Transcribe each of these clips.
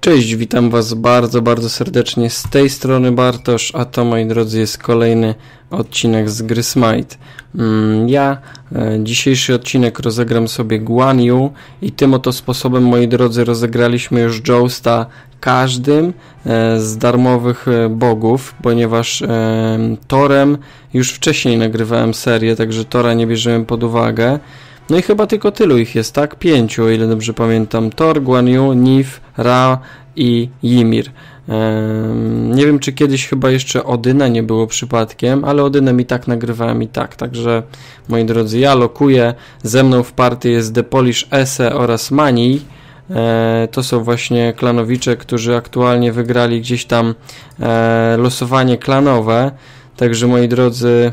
Cześć, witam Was bardzo, bardzo serdecznie z tej strony Bartosz, a to moi drodzy jest kolejny odcinek z gry Smite. Mm, ja e, dzisiejszy odcinek rozegram sobie Guan Yu i tym oto sposobem moi drodzy rozegraliśmy już Joesta każdym e, z darmowych e, bogów, ponieważ Torem już wcześniej nagrywałem serię, także Tora nie bierzemy pod uwagę. No i chyba tylko tylu ich jest, tak? Pięciu, o ile dobrze pamiętam. Thor, Guan Yu, Nif, Ra i Ymir. Nie wiem, czy kiedyś chyba jeszcze Odyna nie było przypadkiem, ale Odynę mi tak nagrywałem i tak. Także, moi drodzy, ja lokuję. Ze mną w partii jest The Polish Ese oraz Mani. E, to są właśnie klanowicze, którzy aktualnie wygrali gdzieś tam e, losowanie klanowe. Także, moi drodzy...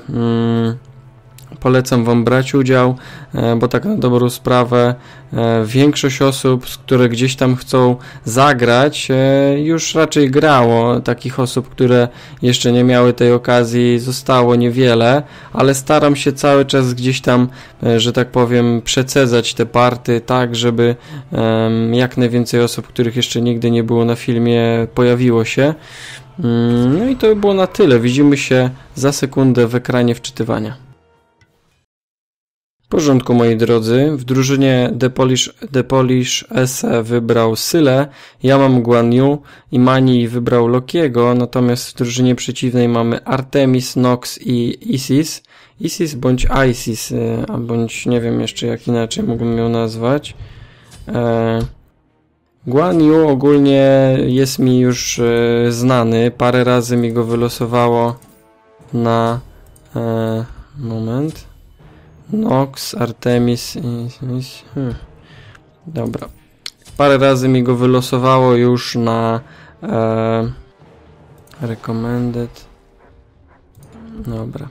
Polecam Wam brać udział, e, bo tak na dobrą sprawę e, większość osób, które gdzieś tam chcą zagrać, e, już raczej grało. Takich osób, które jeszcze nie miały tej okazji, zostało niewiele, ale staram się cały czas gdzieś tam, że tak powiem, przecedzać te party tak, żeby jak najwięcej osób, których jeszcze nigdy nie było na filmie, pojawiło się. Mm, no i to by było na tyle. Widzimy się za sekundę w ekranie wczytywania. Porządku, moi drodzy. W drużynie The Polish, The Polish wybrał Syle, ja mam Guan Yu i Mani wybrał Lokiego, natomiast w drużynie przeciwnej mamy Artemis, Nox i Isis. Isis bądź Isis, y, a bądź nie wiem jeszcze jak inaczej mógłbym ją nazwać. E, Guan Yu ogólnie jest mi już e, znany. Parę razy mi go wylosowało na... E, moment... Nox, Artemis. Hmm. Dobra. Parę razy mi go wylosowało już na e, recommended. Dobra.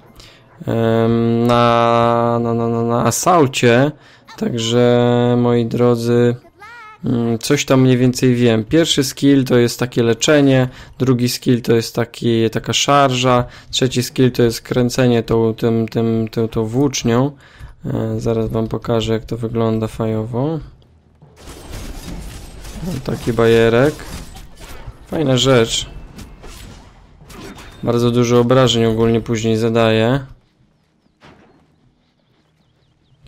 E, na, na, na, na, na asaucie. Także moi drodzy, coś tam mniej więcej wiem. Pierwszy skill to jest takie leczenie, drugi skill to jest taki, taka szarża, trzeci skill to jest kręcenie tą, tym, tym, tą, tą włócznią. E, zaraz wam pokażę jak to wygląda fajowo. Taki bajerek. Fajna rzecz. Bardzo dużo obrażeń ogólnie później zadaje.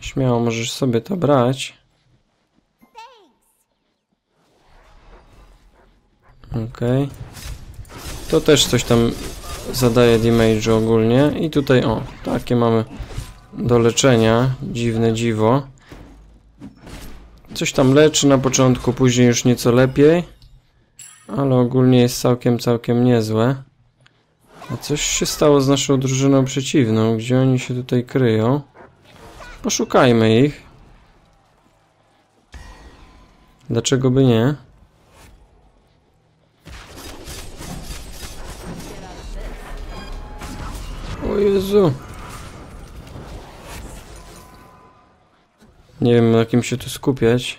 Śmiało możesz sobie to brać. Ok. To też coś tam zadaje damage ogólnie. I tutaj, o, takie mamy do leczenia. Dziwne dziwo. Coś tam leczy na początku, później już nieco lepiej. Ale ogólnie jest całkiem, całkiem niezłe. A coś się stało z naszą drużyną przeciwną. Gdzie oni się tutaj kryją? Poszukajmy ich. Dlaczego by nie? Jezu. Nie wiem na kim się tu skupiać.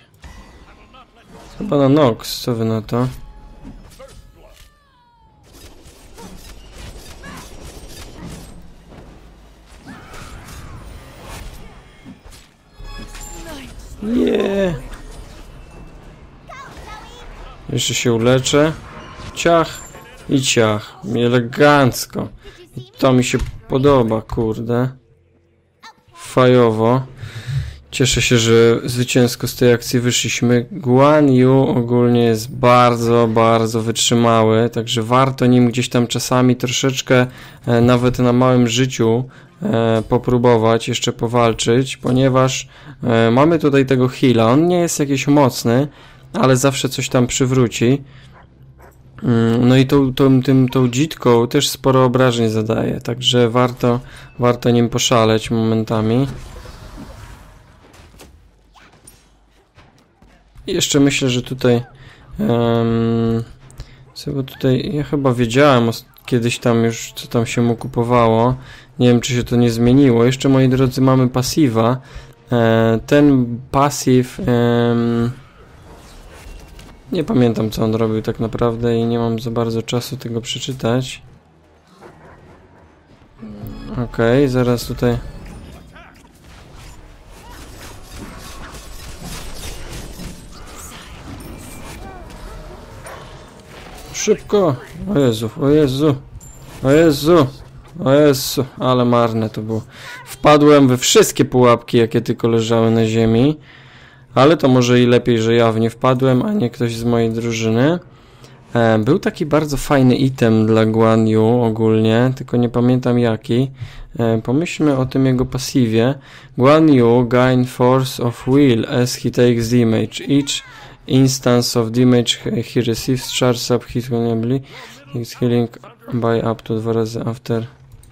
Chyba na Nox, co wy na to? Nie. Jeszcze się uleczę. Ciach i ciach. Elegancko. To mi się podoba, kurde. Fajowo. Cieszę się, że zwycięsko z tej akcji wyszliśmy. Guan Yu ogólnie jest bardzo, bardzo wytrzymały, także warto nim gdzieś tam czasami troszeczkę, e, nawet na małym życiu, e, popróbować, jeszcze powalczyć, ponieważ e, mamy tutaj tego heala. On nie jest jakiś mocny, ale zawsze coś tam przywróci. Mm, no i tą, tą, tym, tą dzitką też sporo obrażeń zadaje, także warto, warto nim poszaleć momentami. Jeszcze myślę, że tutaj um, co, bo tutaj ja chyba wiedziałem kiedyś tam już, co tam się mu kupowało. Nie wiem, czy się to nie zmieniło. Jeszcze, moi drodzy, mamy pasywa. E, ten pasyw nie pamiętam, co on robił tak naprawdę i nie mam za bardzo czasu tego przeczytać. Okej, okay, zaraz tutaj szybko! O Jezu, o Jezu, o Jezu, o Jezu, ale marne to było. Wpadłem we wszystkie pułapki, jakie tylko leżały na ziemi, ale to może i lepiej, że ja w nie wpadłem, a nie ktoś z mojej drużyny. E, Był taki bardzo fajny item dla Guan Yu ogólnie, tylko nie pamiętam jaki. E, Pomyślmy o tym jego pasywie. Guan Yu gain force of will as he takes damage. Each instance of damage he- receives charges up hit enably. His healing by up to dwa razy after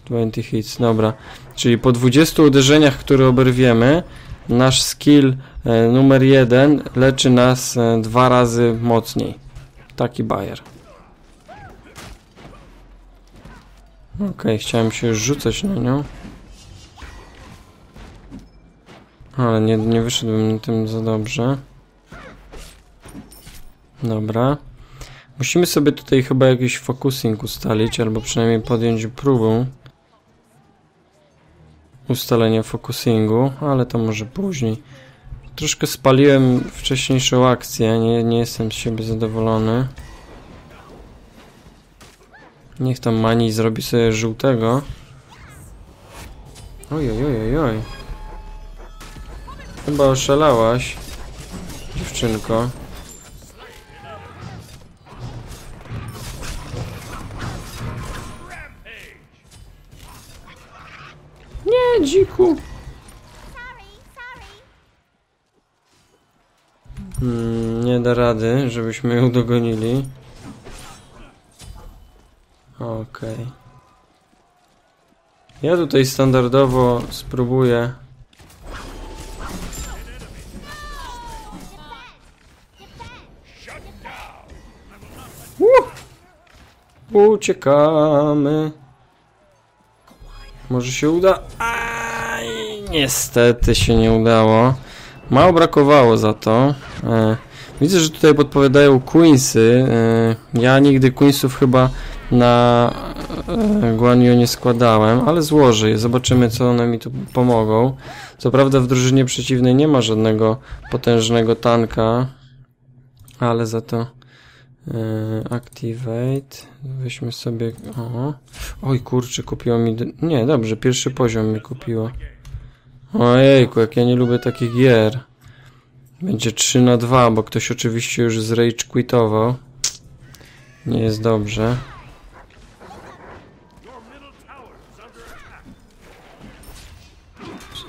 20 hits. Dobra, czyli po 20 uderzeniach, które oberwiemy, nasz skill numer 1 leczy nas e, dwa razy mocniej. Taki bajer. Okej, chciałem się rzucać na nią. Ale nie, nie wyszedłem tym za dobrze. Dobra. Musimy sobie tutaj chyba jakiś focusing ustalić, albo przynajmniej podjąć próbę ustalenia focusingu, ale to może później. Troszkę spaliłem wcześniejszą akcję, nie, nie jestem z siebie zadowolony. Niech tam Mani zrobi sobie żółtego. Oj, oj, oj, oj. Chyba oszalałaś, dziewczynko. Nie, dziku. Hmm, nie da rady, żebyśmy ją dogonili. Okej. Ja tutaj standardowo spróbuję. Uciekamy. Może się uda? Aj, niestety się nie udało. Mało brakowało za to. E, widzę, że tutaj podpowiadają Queensy. E, ja nigdy Queensów chyba na e, Guanyu nie składałem, ale złożę je. Zobaczymy, co one mi tu pomogą. Co prawda w drużynie przeciwnej nie ma żadnego potężnego tanka, ale za to Activate. Weźmy sobie... O. Oj, kurczę, kupiło mi... Nie, dobrze, pierwszy poziom mi kupiło. Ojejku, jak ja nie lubię takich gier. Będzie 3 na 2, bo ktoś oczywiście już z rage quitował. Nie jest dobrze.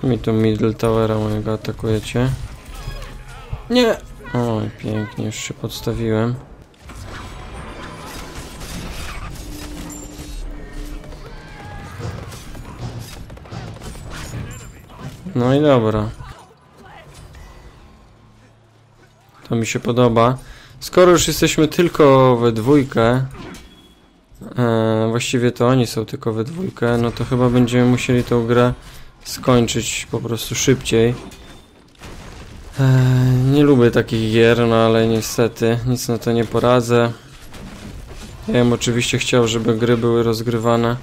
Co mi tu middle towera mojego atakujecie? Nie! Oj, pięknie, już się podstawiłem. No i dobra. To mi się podoba. Skoro już jesteśmy tylko we dwójkę, e, właściwie to oni są tylko we dwójkę, no to chyba będziemy musieli tą grę skończyć po prostu szybciej. E, nie lubię takich gier, no ale niestety nic na to nie poradzę. Ja bym oczywiście chciał, żeby gry były rozgrywane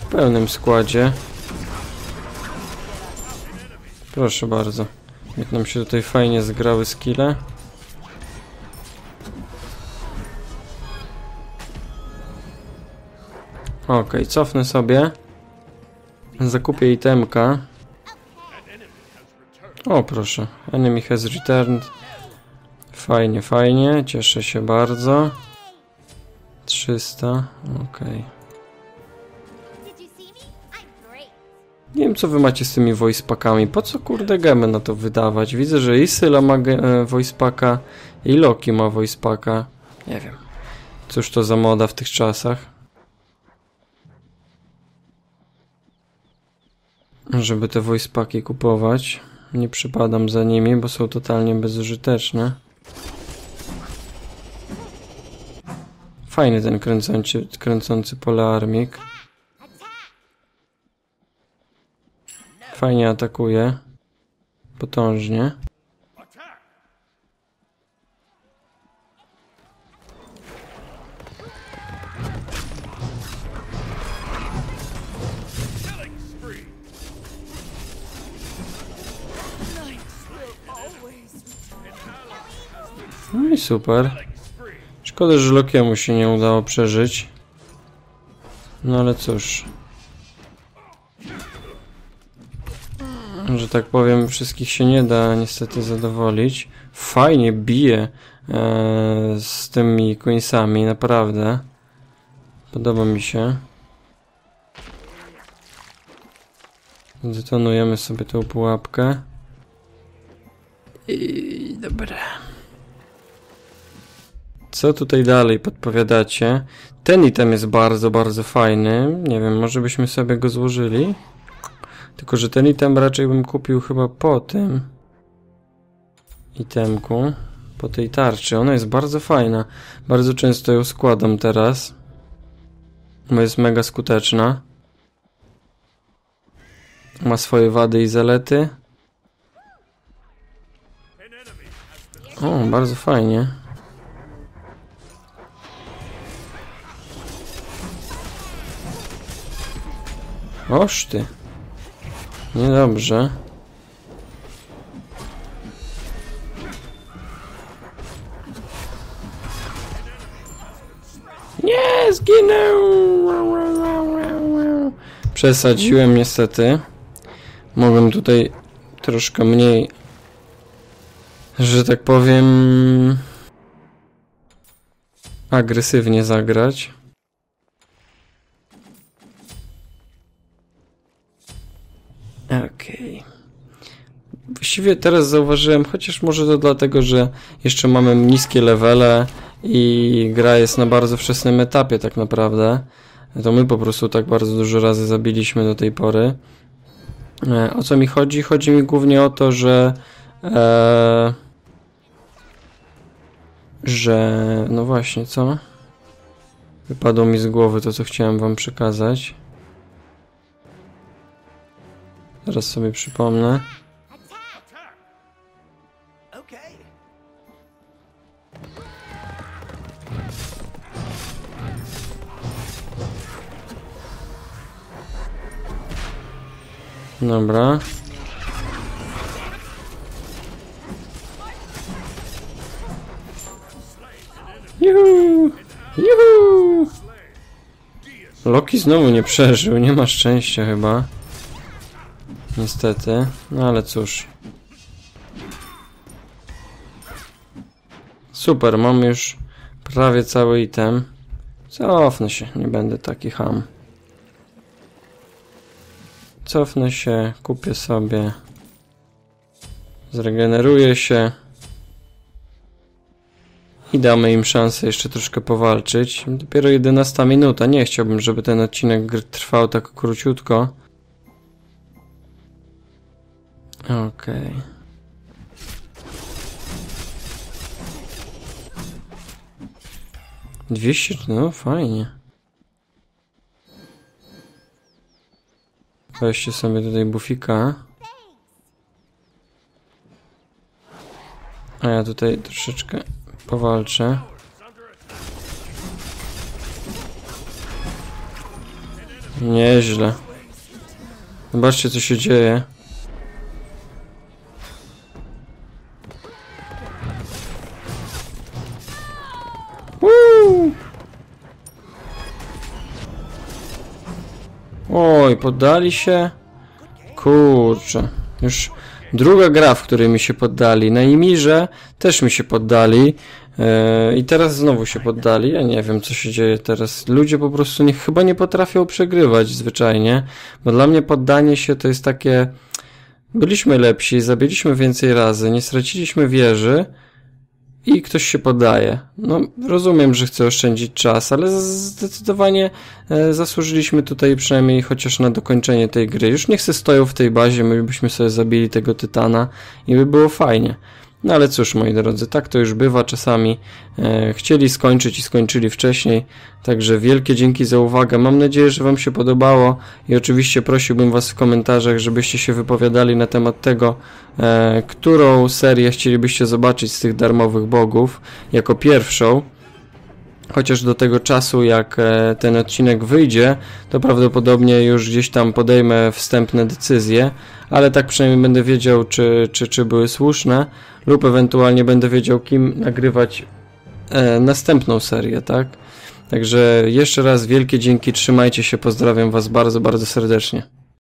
w pełnym składzie. Proszę bardzo. Jak nam się tutaj fajnie zgrały skille. Okej, cofnę sobie. Zakupię itemka. O, proszę. Enemy has returned. Fajnie, fajnie. Cieszę się bardzo. 300. Okej. Did Nie wiem, co wy macie z tymi voice packami. Po co kurde gemy na to wydawać? Widzę, że i Syla ma e, voice packa, i Loki ma voice packa. Nie wiem. Cóż to za moda w tych czasach? Żeby te voice packi kupować. Nie przypadam za nimi, bo są totalnie bezużyteczne. Fajny ten kręcący, kręcący polearmik. Fajnie atakuje. Potężnie. No i super. Szkoda, że Lokiemu się nie udało przeżyć. No ale cóż. Że tak powiem, wszystkich się nie da niestety zadowolić. Fajnie bije e, z tymi końcami, naprawdę. Podoba mi się. Detonujemy sobie tą pułapkę. I dobra. Co tutaj dalej podpowiadacie? Ten item jest bardzo, bardzo fajny. Nie wiem, może byśmy sobie go złożyli? Tylko, że ten item raczej bym kupił chyba po tym itemku, po tej tarczy. Ona jest bardzo fajna. Bardzo często ją składam teraz. Bo jest mega skuteczna. Ma swoje wady i zalety. O, bardzo fajnie. Oż ty. Niedobrze. Nie, zginę! Przesadziłem niestety. Mogłem tutaj troszkę mniej, że tak powiem, agresywnie zagrać. Okej. Właściwie teraz zauważyłem, chociaż może to dlatego, że jeszcze mamy niskie levele i gra jest na bardzo wczesnym etapie tak naprawdę. To my po prostu tak bardzo dużo razy zabiliśmy do tej pory. E, o co mi chodzi? Chodzi mi głównie o to, że e, że no właśnie, co? Wypadło mi z głowy to, co chciałem wam przekazać. Zaraz sobie przypomnę. Dobra. Juhu! Juhu! Loki znowu nie przeżył, nie ma szczęścia chyba. Niestety, no ale cóż. Super, mam już prawie cały item. Cofnę się, nie będę taki ham. Cofnę się, kupię sobie. Zregeneruję się. I damy im szansę jeszcze troszkę powalczyć. Dopiero 11 minuta. Nie chciałbym, żeby ten odcinek trwał tak króciutko. Okej. Dwieście, no fajnie. Weźcie sobie tutaj bufika. A ja tutaj troszeczkę powalczę. Nieźle. Zobaczcie co się dzieje. Oj, poddali się? Kurczę. Już druga gra, w której mi się poddali. Na Imirze też mi się poddali. Yy, I teraz znowu się poddali. Ja nie wiem, co się dzieje teraz. Ludzie po prostu nie, chyba nie potrafią przegrywać zwyczajnie. Bo dla mnie poddanie się to jest takie... Byliśmy lepsi, zabiliśmy więcej razy, nie straciliśmy wieży i ktoś się podaje. No, rozumiem, że chce oszczędzić czas, ale zdecydowanie e, zasłużyliśmy tutaj przynajmniej chociaż na dokończenie tej gry. Już niech se stoją w tej bazie, my byśmy sobie zabili tego tytana i by było fajnie. No ale cóż, moi drodzy, tak to już bywa czasami. E, chcieli skończyć i skończyli wcześniej. Także wielkie dzięki za uwagę. Mam nadzieję, że Wam się podobało i oczywiście prosiłbym Was w komentarzach, żebyście się wypowiadali na temat tego, e, którą serię chcielibyście zobaczyć z tych darmowych bogów jako pierwszą. Chociaż do tego czasu, jak e, ten odcinek wyjdzie, to prawdopodobnie już gdzieś tam podejmę wstępne decyzje, ale tak przynajmniej będę wiedział, czy, czy, czy były słuszne, lub ewentualnie będę wiedział, kim nagrywać e, następną serię, tak? Także jeszcze raz wielkie dzięki, trzymajcie się, pozdrawiam Was bardzo, bardzo serdecznie.